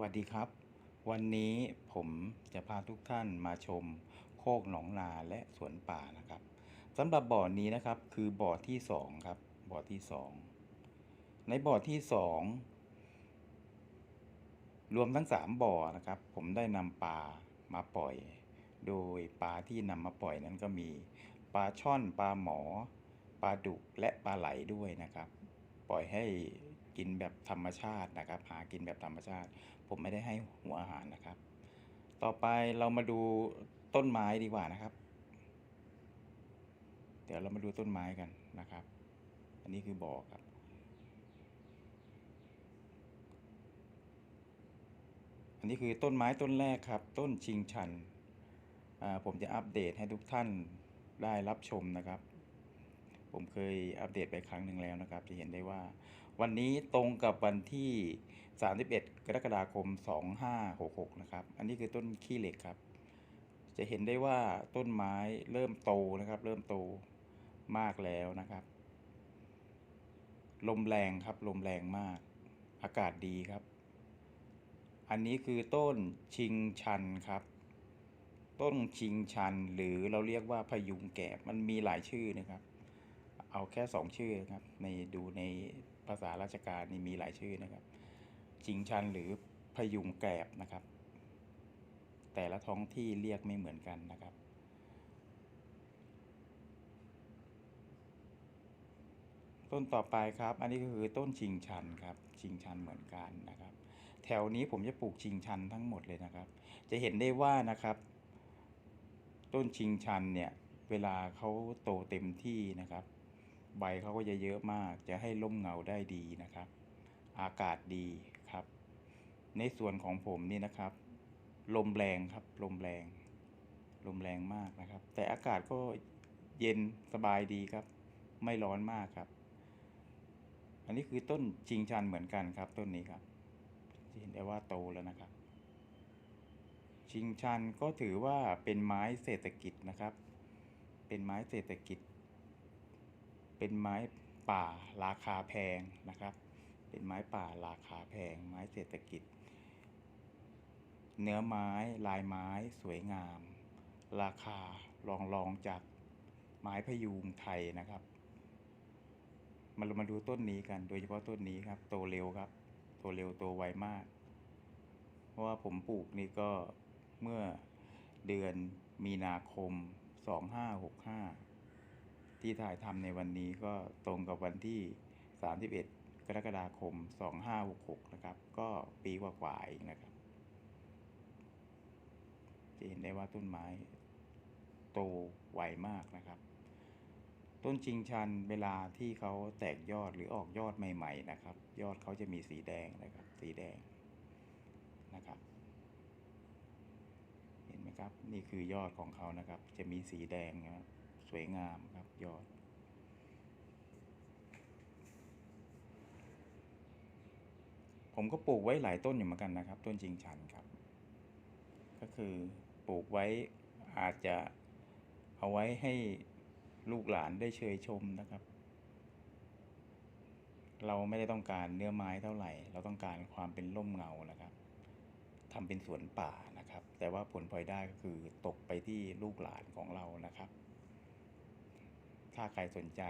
วัสดีครับ วันนี้ผมจะพาทุกท่านมาชมโคกหนองนาและสวนป่านะครับสำหรับบ่อนี้นะครับคือบ่อที่สองครับบ่อที่สองในบ่อที่สองรวมทั้งสามบ่อนะครับ ผมได้นำปลามาปล่อย โดยปลาที่นำมาปล่อยนั้นก็มีปลาช่อนปลาหมอปลาดุกและปลาไหลด้วยนะครับ ปล่อยให้กินแบบธรรมชาตินะครับ หากินแบบธรรมชาติ ผมไม่ได้ให้หัวอาหารนะครับ ต่อไปเรามาดูต้นไม้ดีกว่านะครับ เดี๋ยวเรามาดูต้นไม้กันนะครับ อันนี้คือบ่อครับ อันนี้คือต้นไม้ต้นแรกครับ ต้นชิงชันอ่าผมจะอัปเดตให้ทุกท่านได้รับชมนะครับ ผมเคยอัปเดตไปครั้งหนึ่งแล้วนะครับ จะเห็นได้ว่า วันนี้ตรงกับวันที่ 31 กรกฎาคม 2566 นะครับ อันนี้คือต้นขี้เหล็กครับ จะเห็นได้ว่าต้นไม้เริ่มโตนะครับ เริ่มโตมากแล้วนะครับ ลมแรงครับ ลมแรงมาก อากาศดีครับ อันนี้คือต้นชิงชันครับต้นชิงชันหรือเราเรียกว่าพยุงแกบมันมีหลายชื่อนะครับ เอาแค่สองชื่อนะครับ ในดูในภาษาราชการนี่มีหลายชื่อนะครับ ชิงชันหรือพยุงแกบนะครับ แต่ละท้องที่เรียกไม่เหมือนกันนะครับต้นต่อไปครับ อันนี้ก็คือต้นชิงชันครับ ชิงชันเหมือนกันนะครับ แถวนี้ผมจะปลูกชิงชันทั้งหมดเลยนะครับ จะเห็นได้ว่านะครับ ต้นชิงชันเนี่ย เวลาเขาโตเต็มที่นะครับ ใบเขาก็จะเยอะมาก จะให้ร่มเงาได้ดีนะครับ อากาศดีครับ ในส่วนของผมนี่นะครับ ลมแรงครับลมแรง ลมแรงมากนะครับ แต่อากาศก็เย็นสบายดีครับ ไม่ร้อนมากครับ อันนี้คือต้นชิงชันเหมือนกันครับ ต้นนี้ครับจะเห็นได้ว่าโตแล้วนะครับ ชิงชันก็ถือว่าเป็นไม้เศรษฐกิจนะครับ เป็นไม้เศรษฐกิจ เป็นไม้ป่าราคาแพงนะครับ เป็นไม้ป่าราคาแพง ไม้เศรษฐกิจ เนื้อไม้ลายไม้สวยงาม ราคารองรองจากไม้พยุงไทยนะครับมาเรามาดูต้นนี้กัน โดยเฉพาะต้นนี้ครับ โตเร็วครับ โตเร็วโตไวมาก เพราะว่าผมปลูกนี่ก็เมื่อเดือนมีนาคม 2565 ที่ถ่ายทำในวันนี้ก็ตรงกับวันที่ 31 กรกฎาคม 2566 นะครับ ก็ปีกว่าๆเองนะครับ จะเห็นได้ว่าต้นไม้โตไวมากนะครับ ต้นจิงชันเวลาที่เขาแตกยอดหรือออกยอดใหม่ ๆ นะครับ ยอดเขาจะมีสีแดงนะครับ สีแดงนะครับเห็นไหมครับ นี่คือยอดของเขานะครับ จะมีสีแดงนะครับ วยงามครับยอด ผมก็ปลูกไว้หลายต้นอยู่เหมือนกันนะครับ ต้นจิงชันครับ ก็คือปลูกไว้อาจจะเอาไว้ให้ลูกหลานได้เชยชมนะครับ เราไม่ได้ต้องการเนื้อไม้เท่าไหร่ เราต้องการความเป็นร่มเงานะครับทำเป็นสวนป่านะครับ แต่ว่าผลพลอยได้ก็คือตกไปที่ลูกหลานของเรานะครับ ถ้าใครสนใจ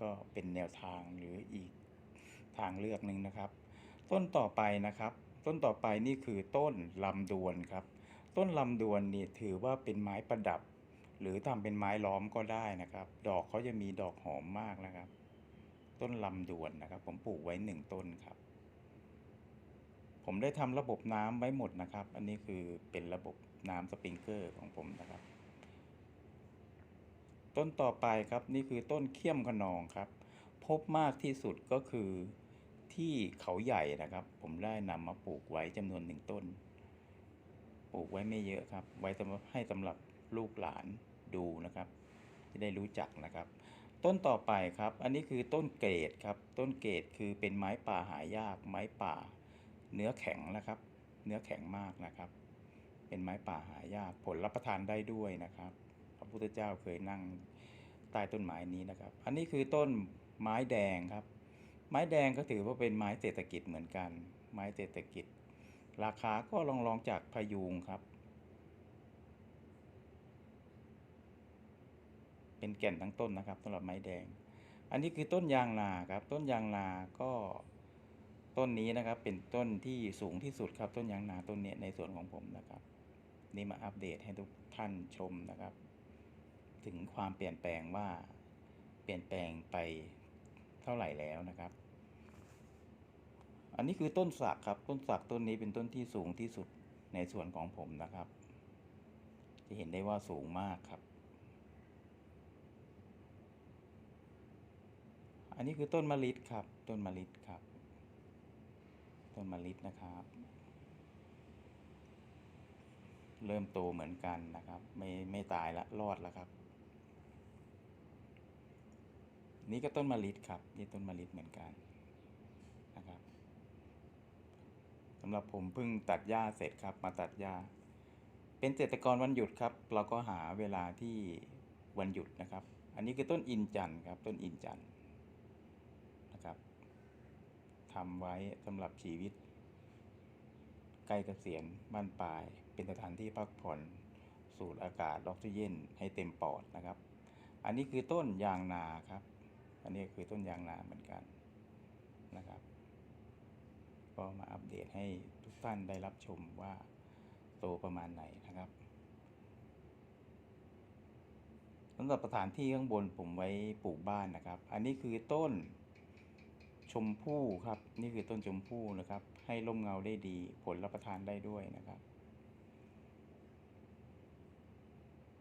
ก็เป็นแนวทางหรืออีกทางเลือกหนึ่งนะครับ ต้นต่อไปนะครับ ต้นต่อไปนี่คือต้นลำดวนครับ ต้นลำดวนนี่ถือว่าเป็นไม้ประดับ หรือทำเป็นไม้ล้อมก็ได้นะครับ ดอกเขาจะมีดอกหอมมากนะครับ ต้นลำดวนนะครับ ผมปลูกไว้หนึ่งต้นครับ ผมได้ทำระบบน้ำไว้หมดนะครับ อันนี้คือเป็นระบบน้ำสปริงเกอร์ของผมนะครับ ต้นต่อไปครับนี่คือต้นเขี้ยมขนองครับ พบมากที่สุดก็คือที่เขาใหญ่นะครับ ผมได้นำมาปลูกไว้จำนวนหนึ่งต้น ปลูกไว้ไม่เยอะครับ ไว้ให้สำหรับลูกหลานดูนะครับ จะได้รู้จักนะครับ ต้นต่อไปครับ อันนี้คือต้นเกรดครับ ต้นเกรดคือเป็นไม้ป่าหายาก ไม้ป่า เนื้อแข็งนะครับ เนื้อแข็งมากนะครับ เป็นไม้ป่าหายากผลรับประทานได้ด้วยนะครับ พุทธเจ้าเคยนั่งใต้ต้นไม้นี้นะครับ อันนี้คือต้นไม้แดงครับ ไม้แดงก็ถือว่าเป็นไม้เศรษฐกิจเหมือนกัน ไม้เศรษฐกิจ ราคาก็ลองลองจากพยุงครับ เป็นแก่นทั้งต้นนะครับสำหรับไม้แดง อันนี้คือต้นยางนาครับ ต้นยางนาก็ต้นนี้นะครับเป็นต้นที่สูงที่สุดครับต้นยางนาต้นนี้ในส่วนของผมนะครับ นี่มาอัปเดตให้ทุกท่านชมนะครับ ถึงความเปลี่ยนแปลงว่าเปลี่ยนแปลงไปเท่าไหร่แล้วนะครับ อันนี้คือต้นสักครับ ต้นสักต้นนี้เป็นต้นที่สูงที่สุดในส่วนของผมนะครับ จะเห็นได้ว่าสูงมากครับ อันนี้คือต้นมะลิครับ ต้นมะลิครับ ต้นมะลินะครับ เริ่มโตเหมือนกันนะครับ ไม่ไม่ตายละรอดแล้วครับ นี่ก็ต้นมะลิครับ นี่ต้นมะลิเหมือนกันนะครับสำหรับผมเพิ่งตัดหญ้าเสร็จครับ มาตัดหญ้า เป็นเกษตรกรวันหยุดครับ เราก็หาเวลาที่วันหยุดนะครับ อันนี้คือต้นอินจันครับ ต้นอินจันนะครับทำไว้สำหรับชีวิตใกล้เกษียณบ้านปลาย เป็นสถานที่พักผ่อนสูดอากาศออกซิเจนให้เต็มปอดนะครับ อันนี้คือต้นยางนาครับ อันนี้คือต้นยางนาเหมือนกันนะครับ ก็มาอัปเดตให้ทุกท่านได้รับชมว่าโตประมาณไหนนะครับสำหรับสถานที่ข้างบนผมไว้ปลูกบ้านนะครับ อันนี้คือต้นชมพู่ครับ นี่คือต้นชมพู่นะครับ ให้ร่มเงาได้ดี ผลรับประทานได้ด้วยนะครับ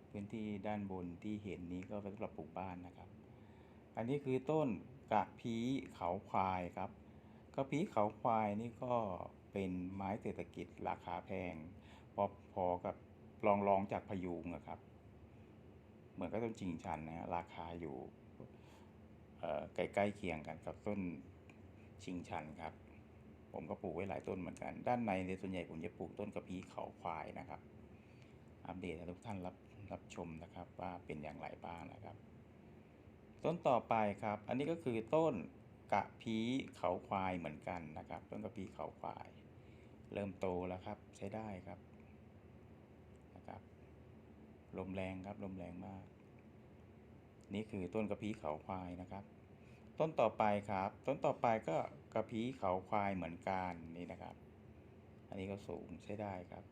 พื้นที่ด้านบนที่เห็นนี้ก็เป็นสำหรับปลูกบ้านนะครับ อันนี้คือต้นกระพีเขาควายครับกระพีเขาควายนี่ก็เป็นไม้เศรษฐกิจราคาแพงพอพอกับรองรองจากพยูงอะครับ เหมือนกับต้นจิงชันนะฮะราคาอยู่ใกล้ๆเคียงกันกับต้นชิงชันครับ ผมก็ปลูกไว้หลายต้นเหมือนกัน ด้านในในส่วนใหญ่ผมจะปลูกต้นกระพี้เขาควายนะครับ อัปเดตให้ทุกท่านรับรับชมนะครับว่าเป็นอย่างไรบ้างนะครับ ต้นต่อไปครับ อันนี้ก็คือต้นกะพีเขาควายเหมือนกันนะครับ ต้นกะพีเขาควาย เริ่มโตแล้วครับใช้ได้ครับนะครับ ลมแรงครับลมแรงมาก นี่คือต้นกะพีเขาควายนะครับ ต้นต่อไปครับ ต้นต่อไปก็กะพีเขาควายเหมือนกันนี่นะครับ อันนี้ก็สูงใช้ได้ครับ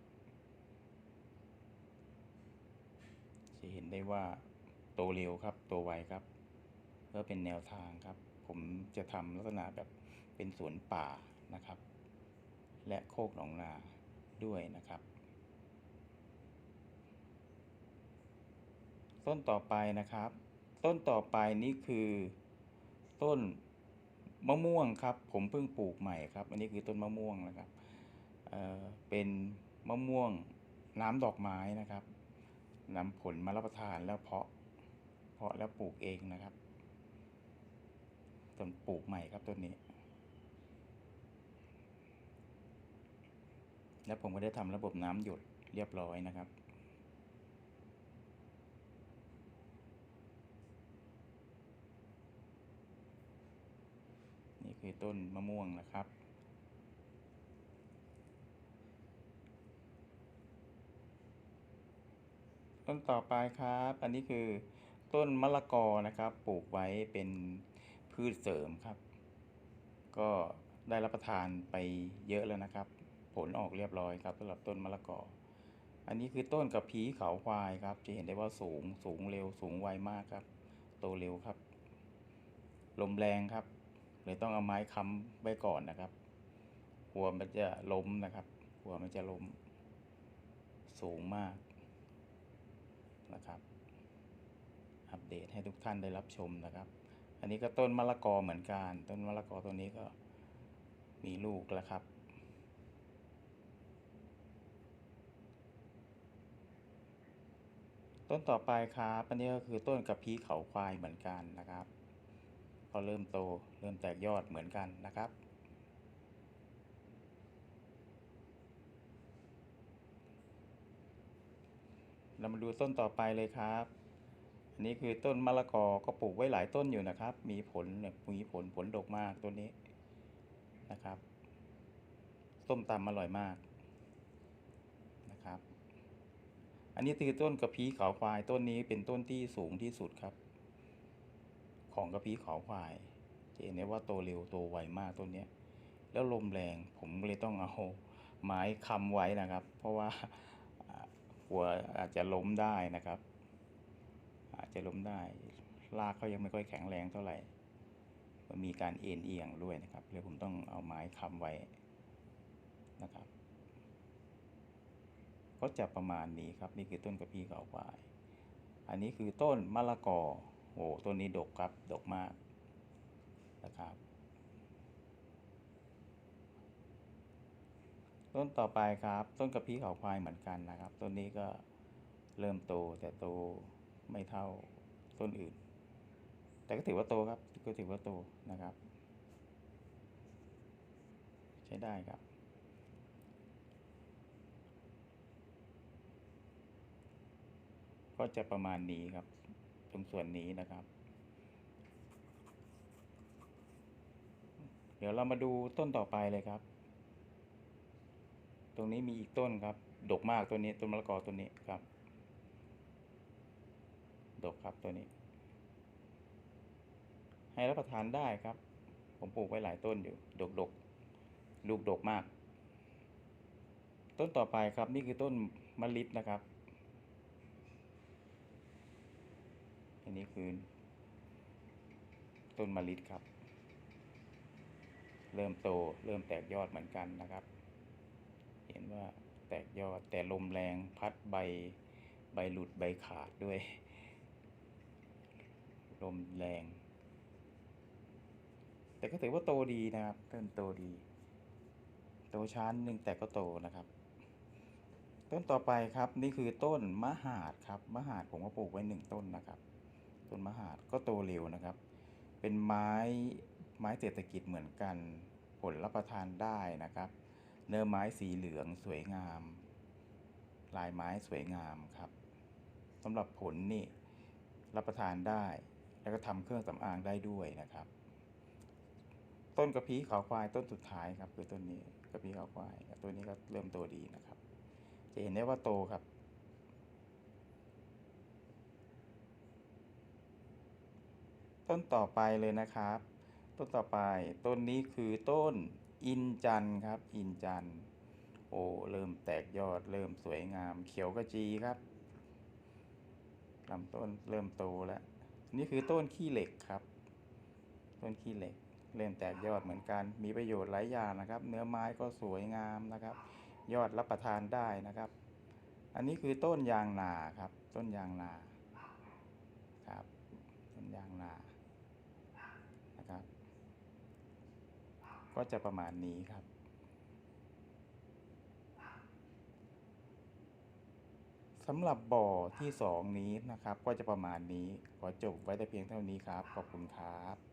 จะเห็นได้ว่าโตเร็วครับ โตไวครับ เพื่อเป็นแนวทางครับ ผมจะทำลักษณะแบบเป็นสวนป่านะครับ และโคกหนองนาด้วยนะครับ ต้นต่อไปนะครับ ต้นต่อไปนี่คือต้นมะม่วงครับ ผมเพิ่งปลูกใหม่ครับ อันนี้คือต้นมะม่วงนะครับเอ่อเป็นมะม่วงน้ำดอกไม้นะครับนำผลมารับประทานแล้วเพาะ เพาะแล้วปลูกเองนะครับ ต้นปลูกใหม่ครับต้นนี้ แล้วผมก็ได้ทำระบบน้ำหยดเรียบร้อยนะครับนี่คือต้นมะม่วงนะครับ ต้นต่อไปครับ อันนี้คือต้นมะละกอนะครับ ปลูกไว้เป็น พืชเสริมครับ ก็ได้รับประทานไปเยอะแล้วนะครับ ผลออกเรียบร้อยครับสำหรับต้นมะละกอ อันนี้คือต้นกระพีเขาควายครับ จะเห็นได้ว่าสูงสูงเร็วสูงไวมากครับ โตเร็วครับ ลมแรงครับเลยต้องเอาไม้ค้ำไว้ก่อนนะครับกลัวมันจะล้มนะครับกลัวมันจะล้ม สูงมากนะครับ อัปเดตให้ทุกท่านได้รับชมนะครับ อันนี้ก็ต้นมะละกอเหมือนกัน ต้นมะละกอตัวนี้ก็มีลูกแล้วครับต้นต่อไปครับอันนี้ก็คือต้นกระพี้เขาควายเหมือนกันนะครับก็เริ่มโตเริ่มแตกยอดเหมือนกันนะครับ เรามาดูต้นต่อไปเลยครับ นี่คือต้นมะละกอก็ปลูกไว้หลายต้นอยู่นะครับ มีผลเนี่ยมีผลผลดกมากต้นนี้นะครับต้มตำอร่อยมากนะครับ อันนี้คือต้นกระพี้ขาวควายต้นนี้เป็นต้นที่สูงที่สุดครับ ของกระพี้ขาวควายจะเห็นได้ว่าโตเร็วโตไวมากต้นนี้แล้วลมแรงผมเลยต้องเอาไม้ค้ำไว้นะครับ เพราะว่าหัวอาจจะล้มได้นะครับ จะล้มได้รากเขายังไม่ค่อยแข็งแรงเท่าไหร่มันมีการเอ็นเอียงด้วยนะครับเลยผมต้องเอาไม้ค้ำไว้นะครับก็จะประมาณนี้ครับ นี่คือต้นกระพี้เขาควาย อันนี้คือต้นมะละกอโอ้ต้นนี้ดกครับ ดกมากนะครับ ต้นต่อไปครับ ต้นกระพี้เขาควายเหมือนกันนะครับ ต้นนี้ก็เริ่มโตแต่โต ไม่เท่าต้นอื่น แต่ก็ถือว่าโตครับ ก็ถือว่าโตนะครับ ใช้ได้ครับ ก็จะประมาณนี้ครับ ตรงส่วนนี้นะครับ เดี๋ยวเรามาดูต้นต่อไปเลยครับ ตรงนี้มีอีกต้นครับ ดกมากตัวนี้ต้นมะละกอตัวนี้ครับ ดกครับตัวนี้ ให้รับประทานได้ครับ ผมปลูกไว้หลายต้นอยู่ ดกดกลูกดกมาก ต้นต่อไปครับนี่คือต้นมะลินะครับ อันนี้คือ ต้นมะลิครับ เริ่มโตเริ่มแตกยอดเหมือนกันนะครับ เห็นว่าแตกยอดแต่ลมแรงพัดใบใบหลุดใบขาดด้วย ลมแรง แต่ก็ถือว่าโตดีนะครับต้นโตดี โตช้านิดนึงแต่ก็โตนะครับ ต้นต่อไปครับนี่คือต้นมะหาดครับมะหาดผมก็ปลูกไว้หนึ่งต้นนะครับ ต้นมะหาดก็โตเร็วนะครับ เป็นไม้ไม้เศรษฐกิจเหมือนกันผลรับประทานได้นะครับ เนื้อไม้สีเหลืองสวยงาม ลายไม้สวยงามครับสำหรับผลนี่รับประทานได้ แล้วก็ทำเครื่องสำอางได้ด้วยนะครับ ต้นกระพี้ขาวควายต้นสุดท้ายครับ คือต้นนี้กระพี้ขาวควายต้นนี้ก็เริ่มโตดีนะครับ จะเห็นได้ว่าโตครับต้นต่อไปเลยนะครับ ต้นต่อไปต้นนี้คือต้นอินจันครับ อินจันโอ้เริ่มแตกยอด เริ่มสวยงาม เขียวกระจีครับลำต้นเริ่มโตแล้ว นี่คือต้นขี้เหล็กครับ ต้นขี้เหล็กเริ่มแตกยอดเหมือนกัน มีประโยชน์หลายอย่างนะครับ เนื้อไม้ก็สวยงามนะครับ ยอดรับประทานได้นะครับ อันนี้คือต้นยางนาครับ ต้นยางนาครับต้นยางนานะครับ ก็จะประมาณนี้ครับ สำหรับบ่อที่สองนี้นะครับ ก็จะประมาณนี้ ขอจบไว้แต่เพียงเท่านี้ครับ ขอบคุณครับ